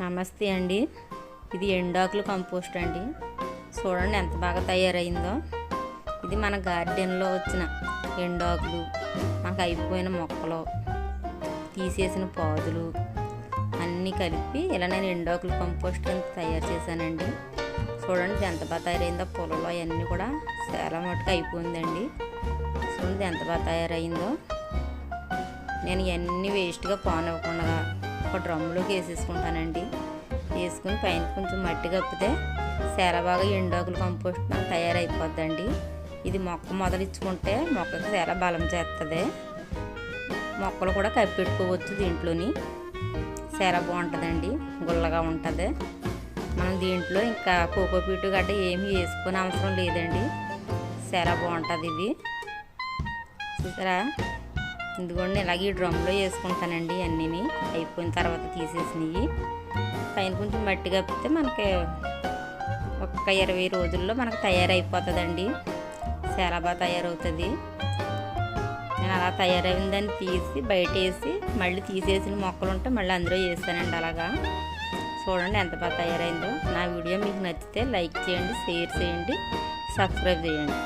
నమస్తే అండి. ఇది ఎండాకులు కంపోస్ట్ అండి. చూడండి ఎంత బాగా తయారైందో. ఇది మన గార్డెన్లో వచ్చిన ఎండాకులు మనకు అయిపోయిన మొక్కలు తీసేసిన పాదులు అన్నీ కలిపి ఇలా నేను ఎండాకులు కంపోస్ట్ తయారు చేశానండి. చూడండి ఎంత బాగా తయారైందో. పొలంలో అవన్నీ కూడా చాలా మటుకు అయిపోయిందండి. చూడండి ఎంత బాగా తయారైందో. నేను ఇవన్నీ వేస్ట్గా పానివ్వకుండా ఒక డ్రమ్లోకి వేసేసుకుంటానండి. వేసుకుని పైన కొంచెం మట్టి కప్పితే చాలా బాగా ఎండాకులు కంపోస్ట్ మనకు తయారైపోద్దండి. ఇది మొక్క మొదలిచ్చుకుంటే మొక్కకి చాలా బలం చేస్తుంది మొక్కలు కూడా కప్పెట్టుకోవచ్చు దీంట్లోని. చాలా బాగుంటుందండి గుల్లగా ఉంటుంది. మనం దీంట్లో ఇంకా కోకోపీటు గడ్డ ఏమీ వేసుకునే అవసరం లేదండి. చాలా బాగుంటుంది ఇది చూసారా? ఇదిగోండి ఇలాగే ఈ డ్రమ్లో వేసుకుంటానండి అన్నీని. అయిపోయిన తర్వాత తీసేసినవి. పైన కొంచెం మట్టి కప్పితే మనకి ఒక్క ఇరవై రోజుల్లో మనకు తయారైపోతుందండి. చాలా బాగా తయారవుతుంది. నేను అలా తయారైన దాన్ని తీసి బయట వేసి మళ్ళీ తీసేసిన మొక్కలు ఉంటే మళ్ళీ అందులో వేసానండి అలాగా. చూడండి ఎంత బాగా తయారైందో. నా వీడియో మీకు నచ్చితే లైక్ చేయండి షేర్ చేయండి సబ్స్క్రైబ్ చేయండి.